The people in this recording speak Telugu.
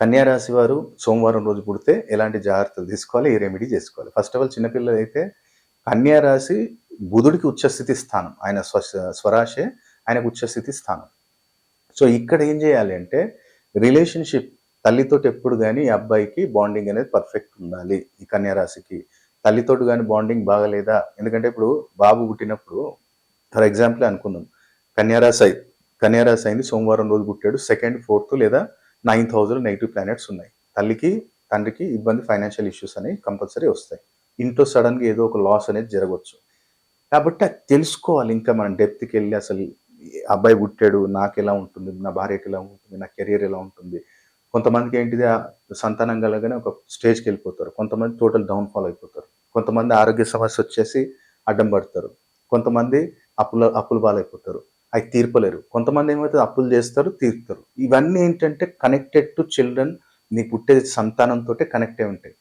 కన్యారాశి వారు సోమవారం రోజు పుడితే ఎలాంటి జాగ్రత్తలు తీసుకోవాలి? ఏ రెమెడీ చేసుకోవాలి? ఫస్ట్ ఆఫ్ ఆల్ చిన్నపిల్లలు అయితే కన్యారాశి బుధుడికి ఉచ్చస్థితి స్థానం. ఆయన స్వ స్వరాశే ఆయనకు ఉచ్చస్థితి స్థానం. సో ఇక్కడ ఏం చేయాలి అంటే రిలేషన్షిప్ తల్లితోటి ఎప్పుడు కానీ ఈ అబ్బాయికి బాండింగ్ అనేది పర్ఫెక్ట్ ఉండాలి. ఈ కన్యారాశికి తల్లితోటి కానీ బాండింగ్ బాగలేదా? ఎందుకంటే ఇప్పుడు బాబు పుట్టినప్పుడు ఫర్ ఎగ్జాంపుల్ అనుకుందాం. కన్యారాశి కన్యారాశి అయింది సోమవారం రోజు పుట్టాడు. సెకండ్ ఫోర్త్ లేదా నైన్ థౌజండ్ నెగిటివ్ ప్లానెట్స్ ఉన్నాయి. తల్లికి తండ్రికి ఇబ్బంది ఫైనాన్షియల్ ఇష్యూస్ అనేవి కంపల్సరీ వస్తాయి. ఇంట్లో సడన్గా ఏదో ఒక లాస్ అనేది జరగవచ్చు. కాబట్టి అది తెలుసుకోవాలి. ఇంకా మనం డెప్త్కి వెళ్ళి అసలు అబ్బాయి పుట్టాడు నాకు ఎలా ఉంటుంది నా భార్యకి ఎలా ఉంటుంది నా కెరియర్ ఎలా ఉంటుంది. కొంతమందికి ఏంటిది సంతానం కలగానే ఒక స్టేజ్కి వెళ్ళిపోతారు. కొంతమంది టోటల్ డౌన్ఫాల్ అయిపోతారు. కొంతమంది ఆరోగ్య సమస్య వచ్చేసి అడ్డం పడతారు. కొంతమంది అప్పుల అప్పుల పాలైపోతారు. అవి తీర్పలేరు. కొంతమంది ఏమవుతుంది అప్పులు చేస్తారు తీర్పుతారు ఇవన్నీ ఏంటంటే కనెక్టెడ్ టు చిల్డ్రన్ నీ పుట్టే సంతానంతో కనెక్ట్ అయి ఉంటాయి.